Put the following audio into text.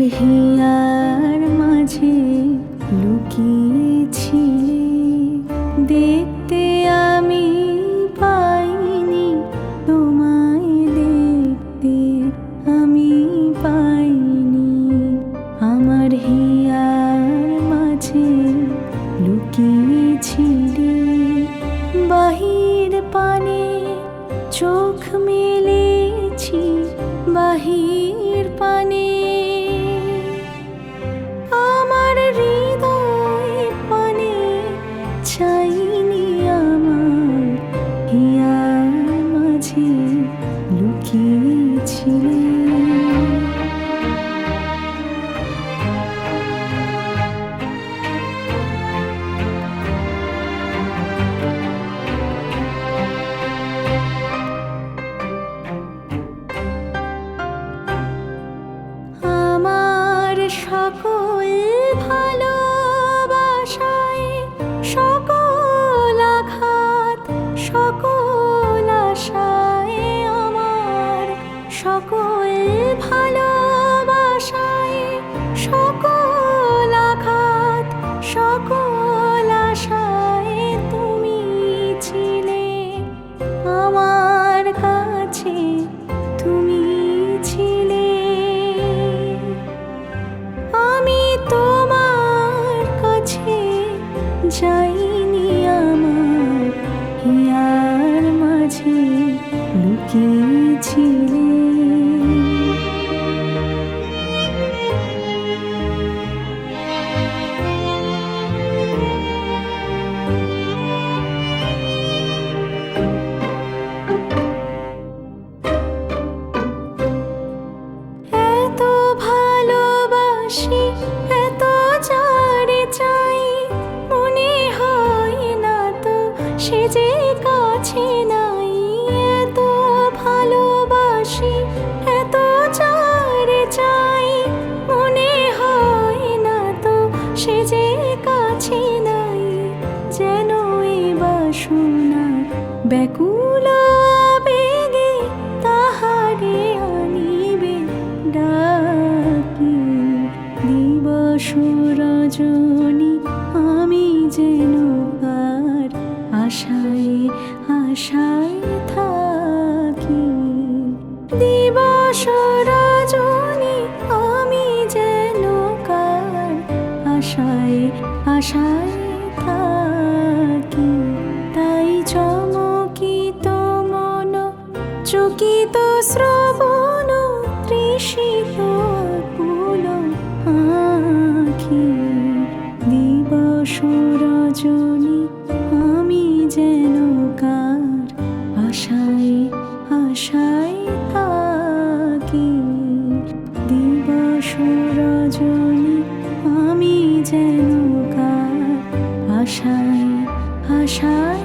Here মাঝে লুকিয়েছিলে দেখতে আমি পাইনি, তোমায় দেখতে আমি পাইনি। আমার হিয়ার মাঝে লুকিয়েছিলে বাহির পানে চোখ মেলেছি, বাহির লুকিয়েছিলে আমার সকল ভালোবাসায়, সকল আঘাত, সকল আশায় তুমি ছিলে। আমার কাছে তুমি ছিলে। আমি তোমার কাছে যাইনি আমার, হিয়ার মাঝে লুকিয়েছিলে। ব্যাকুল আবেগে তাহারে আনিবে ডাকি। দিবস রজনী, আমি যেন কার আশায় আশায় থাকি। দিবস রজনী, আমি যেন কার আশায় আশায় থাকি। চকিত শ্রবণ তৃষিত কুল আখি দিবস রজনী আমি যেন কার আশায় আশায় থাকি। দিবস রজনী আমি যেন কার আশায় আশায়